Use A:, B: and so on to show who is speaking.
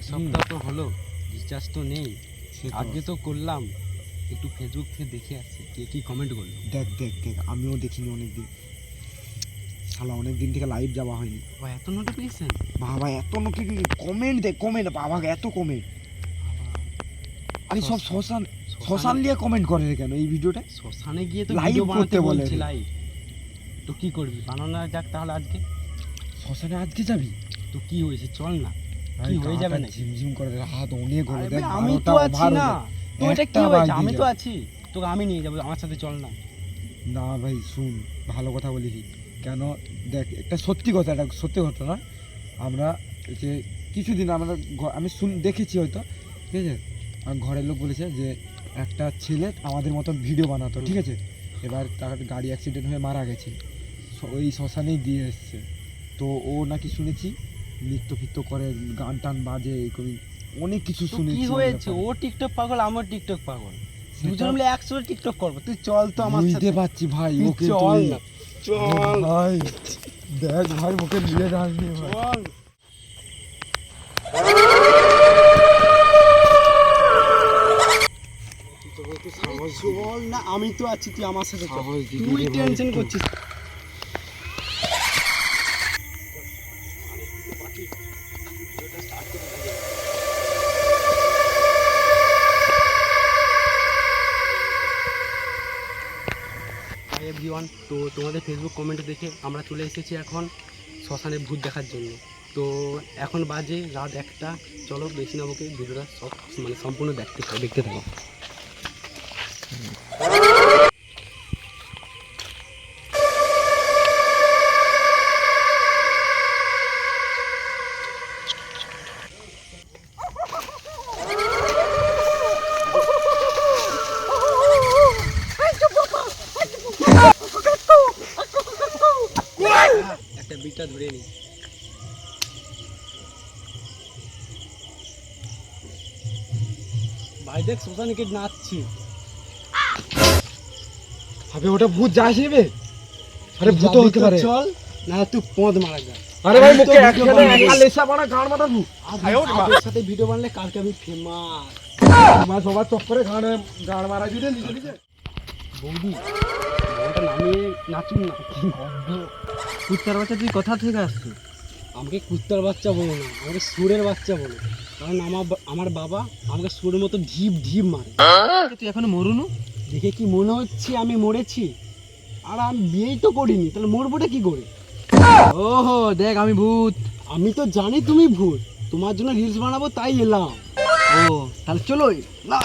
A: এক সপ্তাহ তো হলো রিচার্জ তো নেই। আজকে তো করলাম একটু ফেসবুক থেকে দেখে আসছি কে কি কমেন্ট করল।
B: দেখ দেখ দেখ আমিও দেখিনি অনেকদিন। শালা অনেক দিন থেকে লাইভ যাওয়া হয়নি।
A: ও এত নোটিফিকেশন
B: বাবা এত কমেন্ট দেখ কমেন্ট বাবা এত কমেন্ট আরে সব শ্মশান শ্মশান নিয়ে কমেন্ট করে কেন এই ভিডিওটা
A: শ্মশানে গিয়ে তো বানাতে
B: করতে বলে
A: লাইভ তো কি করবি? বানানো যাক তাহলে আজকে।
B: শ্মশানে আজকে যাবি?
A: তো কি হয়েছে? চল না।
B: ভাই,
A: হয়ে যাবে নাকি?
B: ঝিমঝিম করে রাত অনেক হলো দেখ
A: আমি তো আছি না। তো এটা কি হয়েছে? আমি তো আছি। তোকে আমি নিয়ে যাব আমার সাথে চল না।
B: না ভাই শুন ভালো কথা বলিস। কেন দেখ একটা সত্যি কথা একটা সত্যি ঘটনা আমরা যে কিছুদিন আমরা আমি শুন দেখেছি হয়তো ঠিক আছে? আর ঘরের লোক বলেছে যে একটা ছেলে আমাদের মতন ভিডিও বানাতো ঠিক আছে? এবার তার গাড়ি অ্যাক্সিডেন্ট হয়ে মারা গেছে। ওই শ্মশানেই দিয়ে এসছে। তো ও নাকি শুনেছি নৃত্য ফিত্য করে গান টান বাজে এই করি অনেক কিছু
A: তো
B: শুনেছি
A: কি হয়েছে? ও টিকটক পাগল আমার টিকটক পাগল। দুজন মিলে একসাথে টিকটক করব। তুই চল তো আমার
B: বুঝতে পারছি ভাই ওকে
A: চল। চল।
B: ভাই দেখ ভাই ওকে নিয়ে
A: চল। চল না আমি তো আছি তুই আমার সাথে তুই টেনশন করছিস। এভরিওয়ান তো তোমাদের ফেসবুক কমেন্ট দেখে আমরা চলে এসেছি এখন শ্মশানে ভূত দেখার জন্য। তো এখন বাজে রাত একটা। চলো বেশি নামকে ভিডিওটা সব মানে সম্পূর্ণ দেখতে দেখতে থাকো। একটা বিটটা ধরে নি ভাই দেখ শ্মশানে কে নাচছি?
B: আবে ওটা ভূত যাস নেবে আরে ভূত হতে পারে।
A: চল। না তুই পদ মারা যা।
B: আরে ভাই মুখে একসাথে একা লেসা বানা গান মাথা ভূত।
A: আজের সাথে ভিডিও বানালে কালকে আমি ফেমাস
B: মা সবার চক্করে গান গান মারা দিলে নিজে নিজে।
A: বৌদি বউটা নামিয়ে নাচুন না। কুত্তার বাচ্চা তুই কোথা থেকে আসছিস? আমাকে কুত্তার বাচ্চা বলো না আমাকে সুরের বাচ্চা বলো। কারণ আমার আমার বাবা আমাকে সুরের মতো ঢিপ ঢিপ মারে। তুই এখনও মরুনু? দেখে কি মনে হচ্ছে আমি মরেছি? আর আমি বিয়েই তো করিনি তাহলে মরবোটা কি করে? ওহো দেখ আমি ভূত। আমি তো জানি তুমি ভূত তোমার জন্য রিলস বানাবো তাই এলাম। ও তাহলে চলো। না।